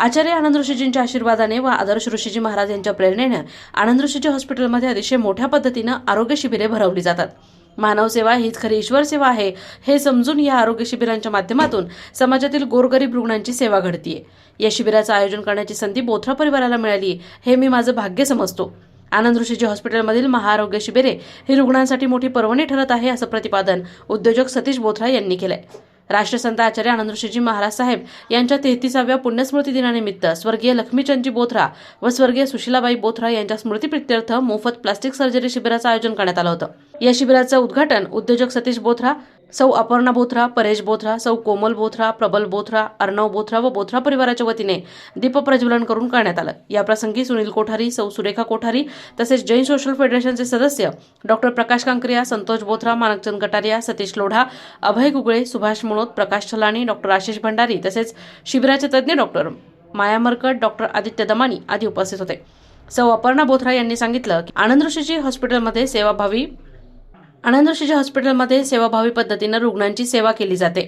आचार्य आनंद ऋषीजींच्या आशीर्वादाने व आदर्श ऋषीजी महाराज यांच्या प्रेरणेनं आनंद ऋषीजी हॉस्पिटलमध्ये अतिशय मोठ्या पद्धतीनं आरोग्य शिबिरे भरवली जातात. मानवसेवा हीच खरी ईश्वर सेवा आहे हे समजून या आरोग्य शिबिरांच्या माध्यमातून समाजातील गोरगरीब रुग्णांची सेवा घडतीये. या शिबिराचं आयोजन करण्याची संधी बोथरा परिवाराला मिळाली हे मी माझं भाग्य समजतो. आनंद ऋषीजी हॉस्पिटलमधील महाआरोग्य शिबिरे ही रुग्णांसाठी मोठी पर्वणी ठरत आहे असं प्रतिपादन उद्योजक सतीश बोथरा यांनी केलंय. राष्ट्रसंत आचार्य आनंदऋषीजी महाराज साहेब यांच्या तेहतीसाव्या पुण्यस्मृती दिनानिमित्त स्वर्गीय लक्ष्मीचंदजी बोथरा व स्वर्गीय सुशीलाबाई बोथरा यांच्या स्मृतीप्रित्यर्थ मोफत प्लास्टिक सर्जरी शिबिराचं आयोजन करण्यात आलं होतं. या शिबिराचं उद्घाटन उद्योजक सतीश बोथरा सौ अपर्णा बोथरा परेश बोथरा सौ कोमल बोथरा प्रबल बोथरा अर्णव बोथरा व बोथरा परिवाराच्या वतीने दीप प्रज्वलन करून करण्यात आलं. याप्रसंगी सुनील कोठारी सौ सुरेखा कोठारी तसेच जैन सोशल फेडरेशनचे सदस्य डॉक्टर प्रकाश कांकरिया संतोष बोथरा मानकचंद कटारिया सतीश लोढा अभय गुगळे सुभाष मुळोत प्रकाश छलाणी डॉक्टर आशिष भंडारी तसेच शिबिराचे तज्ज्ञ डॉक्टर माया मरकट डॉक्टर आदित्य दमानी आदी उपस्थित होते. सौ अपर्णा बोथरा यांनी सांगितलं की आनंद ऋषीजी हॉस्पिटलमध्ये सेवाभावी आनंद हॉस्पिटलमध्ये सेवाभावी पद्धतीनं रुग्णांची सेवा केली जाते.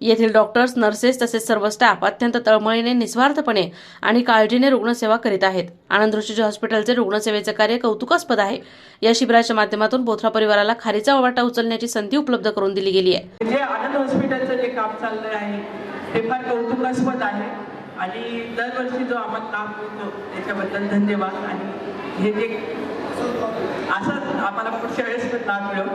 येथील डॉक्टर्स नर्सेस तसेच सर्व स्टाफ अत्यंत तळमळीने निस्वार्थपणे आणि काळजीने रुग्णसेवा करीत आहेत. आनंद हॉस्पिटलचे रुग्णसेवेचे कार्य कौतुकास्पद आहे. या शिबिराच्या माध्यमातून बोथरा परिवाराला खारीचा वाटा उचलण्याची संधी उपलब्ध करून दिली गेली आहे. जे आनंद हॉस्पिटलचं जे काम चाललं आहे ते फार कौतुकास्पद आहे. आणि दरवर्षी जो आम्हाला लाभ मिळतो त्याच्याबद्दल धन्यवाद. आणि हे जे असंच आम्हाला पुढच्या वेळेस पण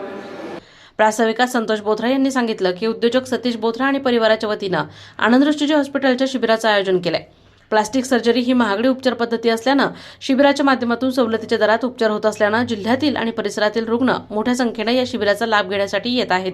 प्रास्ताविका संतोष बोथरा यांनी सांगितलं की उद्योजक सतीश बोथरा आणि परिवाराच्या वतीनं आनंद हॉस्पिटलच्या शिबिराचं आयोजन केलंय. प्लास्टिक सर्जरी ही महागडी उपचार पद्धती असल्यानं शिबिराच्या माध्यमातून सवलतीच्या दरात उपचार होत असल्यानं जिल्ह्यातील आणि परिसरातील रुग्ण मोठ्या संख्येनं या शिबिराचा लाभ घेण्यासाठी येत आहेत.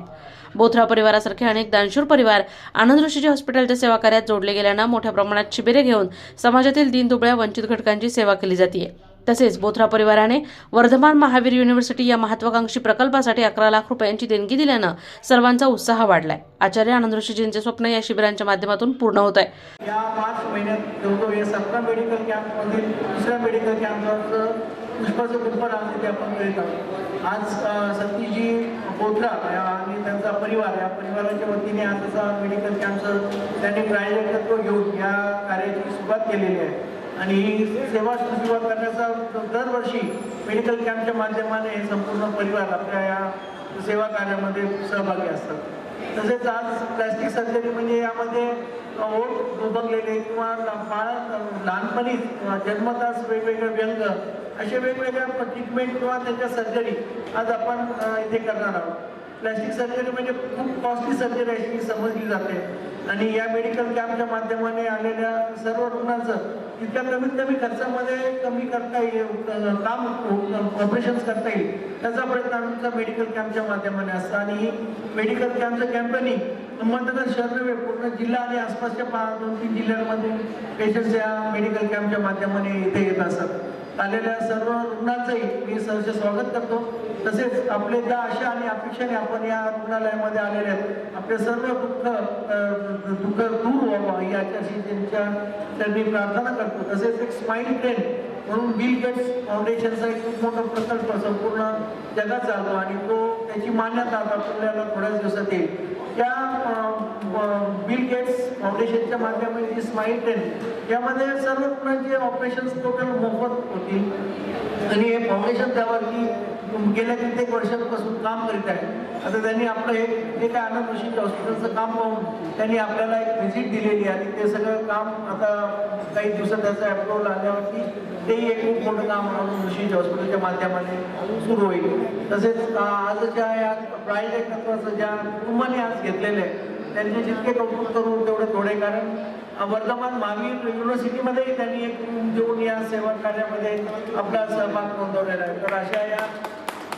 बोथरा परिवारासारखे अनेक दानशूर परिवार आनंद हॉस्पिटलच्या सेवा कार्यात जोडले गेल्यानं मोठ्या प्रमाणात शिबिरे घेऊन समाजातील दीनदुबळ्या वंचित घटकांची सेवा केली जाते तसेच बोथरा परिवाराने वर्धमान महावीर युनिव्हर्सिटी या महत्वाकांक्षी प्रकल्पासाठी अकरा लाख रुपयांची देणगी दिल्यानं सर्वांचा उत्साह वाढलाय. आचार्य आनंद ऋषीजींचे स्वप्न या शिबिरांच्या माध्यमातून पूर्ण होत आहे. या मार्च महिन्यात जवळजवळ या सतरा मेडिकल कॅम्पमधील दुसऱ्या मेडिकल कॅम्पचं पुष्पाचं कुंपण आज तिथे आपण करीत आहोत. आज सतीजी बोथरा आणि त्यांचा परिवार या परिवाराच्या वतीने आज त्याचा मेडिकल कॅम्पचं त्यांनी प्रायोजकत्व घेऊन या कार्याची सुरुवात केलेली आहे. आणि ही सेवा सुरुवात करण्याचा दरवर्षी मेडिकल कॅम्पच्या माध्यमाने हे संपूर्ण परिवार आपल्या या सेवा कार्यामध्ये सहभागी असतात. तसेच आज प्लॅस्टिक सर्जरी म्हणजे यामध्ये ओठ दुबकलेले किंवा बाळ लहानपणीच किंवा वेगवेगळे व्यंग असे वेगवेगळ्या ट्रीटमेंट किंवा त्यांच्या सर्जरी आज आपण इथे करणार आहोत. प्लॅस्टिक सर्जरी म्हणजे खूप कॉस्टली सर्जरी अशी समजली जाते. आणि या मेडिकल कॅम्पच्या माध्यमाने आलेल्या सर्व रुग्णांचं इतक्या कमीत कमी खर्चामध्ये कमी करता येईल काम ऑपरेशन्स करता येईल त्याचा प्रयत्न आमचा मेडिकल कॅम्पच्या माध्यमाने असतं. आणि ही मेडिकल कॅम्पचं कॅम्पेनिंग अहमदनगर शहर नव्हे पूर्ण जिल्हा आणि आसपासच्या पा दोन तीन जिल्ह्यांमधून पेशंट्स या मेडिकल कॅम्पच्या माध्यमाने इथे येत असतात. आलेल्या सर्व रुग्णांचंही मी सहज स्वागत करतो. तसेच आपले ज्या आशा आणि अपेक्षाने आपण या रुग्णालयामध्ये आलेले आहेत आपले सर्व दुःख दुःख दूर व्हावं याच्याशी त्यांच्या त्यांनी प्रार्थना करतो. तसेच एक स्माईल ट्रेन म्हणून बिल गेट्स फाउंडेशनचा एक खूप मोठा प्रकल्प संपूर्ण जगात चालतो आणि तो त्याची मान्यता आता आपल्याला थोड्याच दिवसात येईल. त्या बिल गेट्स फाउंडेशनच्या माध्यमातून जी स्माईल ट्रेन यामध्ये सर्व रुग्णांचे ऑपरेशन्स टोटल मोफत होतील आणि हे फाउंडेशन त्यावरती गेल्या कित्येक वर्षांपासून काम करीत आहे आता त्यांनी आपलं हे जे काय आनंद ऋषीच्या हॉस्पिटलचं काम पाहून त्यांनी आपल्याला एक व्हिजिट दिलेली आहे. आणि ते सगळं काम आता काही दिवसात त्याचं अप्रुव्हल आल्यावरती तेही एक खूप मोठं काम आनंद ऋषीच्या हॉस्पिटलच्या माध्यमाने सुरू होईल. तसेच आजच्या या प्रायव्हेट तत्वाचं ज्या कुटुंबाने आज घेतलेलं आहे त्यांचे जितके कौतुक करून तेवढे थोडे कारण वर्धमान महावीर युनिव्हर्सिटीमध्येही त्यांनी एक रूम देऊन या सेवा कार्यामध्ये आपला सहभाग नोंदवलेला आहे. तर अशा या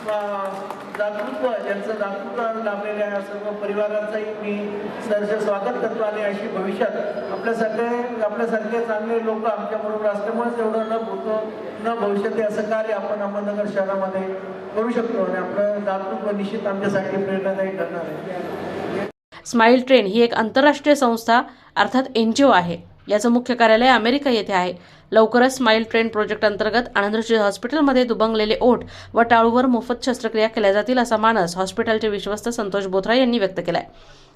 दातृत्व ज्यांचं दातृत्व लाभलेल्या या सर्व परिवाराचंही मी सहर्ष स्वागत करतो आणि अशी भविष्यात आपल्यासारखे आपल्यासारखे चांगले लोक आमच्याबरोबर असल्यामुळेच एवढं न भूतो न भविष्यात असं कार्य आपण अहमदनगर शहरामध्ये करू शकतो आणि आपलं दातृत्व निश्चित आमच्यासाठी प्रेरणादायी ठरणार आहे. स्माईल ट्रेन ही एक आंतरराष्ट्रीय संस्था अर्थात एन जी ओ आहे. याचं मुख्य कार्यालय अमेरिका येथे आहे. लवकरच स्माईल ट्रेन प्रोजेक्ट अंतर्गत आनंदश्री हॉस्पिटलमध्ये दुबंगलेले ओठ व टाळूवर मोफत शस्त्रक्रिया केल्या जातील असा मानस हॉस्पिटलचे विश्वस्त संतोष बोथरा यांनी व्यक्त केलाय.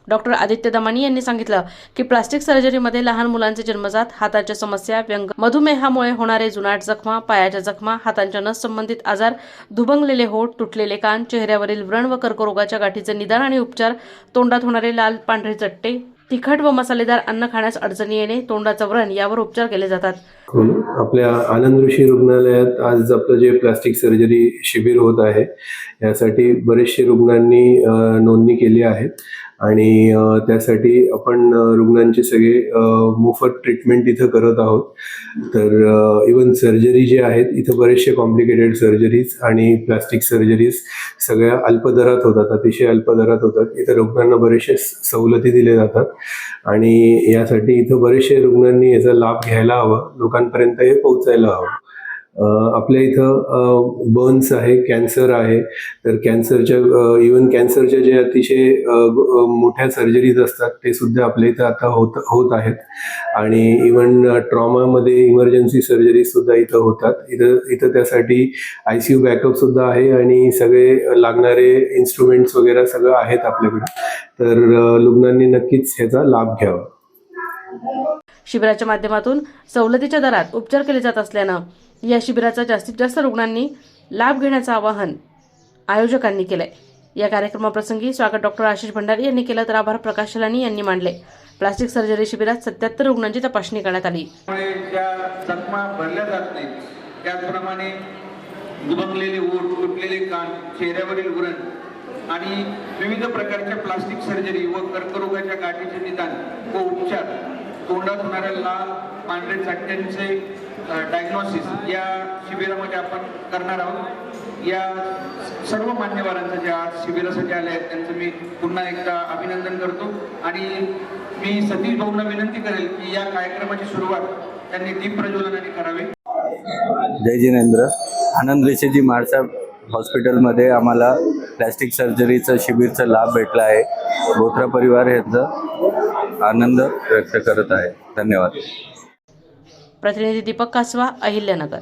डॉक्टर आदित्य दमानी यांनी सांगितलं की प्लास्टिक सर्जरीमध्ये लहान मुलांचे जन्मजात हाताच्या समस्या व्यंग मधुमेहामुळे होणारे जुनाट जखमा पायाच्या जखमा हातांच्या नस संबंधित आजार दुबंगलेले होठ तुटलेले कान चेहऱ्यावरील व्रण व कर्करोगाच्या गाठीचे निदान आणि उपचार तोंडात होणारे लाल पांढरे चट्टे तिखट व मसालेदार अन्न खाण्यास अडचणी येणे तोंडाचं व्रण यावर उपचार केले जातात. आपल्या आनंद ऋषी रुग्णालयात आज आपलं जे प्लास्टिक सर्जरी शिबिर होत आहे यासाठी बरेचसे रुग्णांनी नोंदणी केली आहे. आणि त्यासाठी आपण रुग्णांचे सगळे मोफत ट्रीटमेंट इथं करत आहोत. तर इवन सर्जरी जे आहेत इथं बरेचसे कॉम्प्लिकेटेड सर्जरीज आणि प्लास्टिक सर्जरीज सगळ्या अल्प दरात होतात अतिशय अल्प दरात होतात. इथं रुग्णांना बरेचसे सवलती दिल्या जातात. आणि यासाठी इथं बरेचसे रुग्णांनी याचा लाभ घ्यायला हवा लोकांपर्यंत हे पोहोचायला हवं. आपल्या इथं बर्न्स आहे कॅन्सर आहे. तर कॅन्सरच्या इवन कॅन्सरच्या जे अतिशय मोठ्या सर्जरीज असतात ते सुद्धा आपल्या इथं आता होत होत आहेत. आणि इवन ट्रॉमामध्ये इमर्जन्सी सर्जरी सुद्धा इथं होतात. इथं इथं त्यासाठी आय सी यू बॅकअप सुद्धा आहे आणि सगळे लागणारे इन्स्ट्रुमेंट्स वगैरे सगळं आहेत आपल्याकडे. तर लुग्नांनी नक्कीच ह्याचा लाभ घ्यावा. शिबिराच्या माध्यमातून सवलतीच्या दरात उपचार केले जात असल्यानं या शिबिराचा जास्तीत जास्त रुग्णांनी लाभ घेण्याचं आवाहन आयोजकांनी केलंय. या कार्यक्रमाप्रसंगी स्वागत डॉक्टर आशिष भंडारी यांनी केलं तर आभार प्रकाश शलानी यांनी मांडले. प्लास्टिक सर्जरी शिबिरात सत्याहत्तर रुग्णांची तपासणी करण्यात आली. जखमा भरल्या जात नाहीत. त्याचप्रमाणे दुबकलेले ओठ तुटलेले कान चेहऱ्यावरील व्रण आणि विविध प्रकारच्या प्लास्टिक सर्जरी व कर्करोगाच्या गाठीचे निदान व उपचार तोंडात होणाऱ्या लाल पांढरे चाट्यांचे डायग्नॉसिस या शिबिरामध्ये आपण करणार आहोत. या सर्व मान्यवरांचं जे आज शिबिरासाठी आले आहेत त्यांचं मी पुन्हा एकदा अभिनंदन करतो. आणि मी सतीश भाऊंना विनंती करेल की या कार्यक्रमाची सुरुवात त्यांनी दीप प्रज्वलनाने करावी. जय जिनेंद्र. आनंद ऋषीजी माळसा हॉस्पिटलमध्ये आम्हाला प्लॅस्टिक सर्जरीचं शिबिरचा लाभ भेटला आहे. बोथरा परिवार यांचा. आनंद व्यक्त करत आहे. धन्यवाद. प्रतिनिधी दीपक कासवा अहिल्यानगर.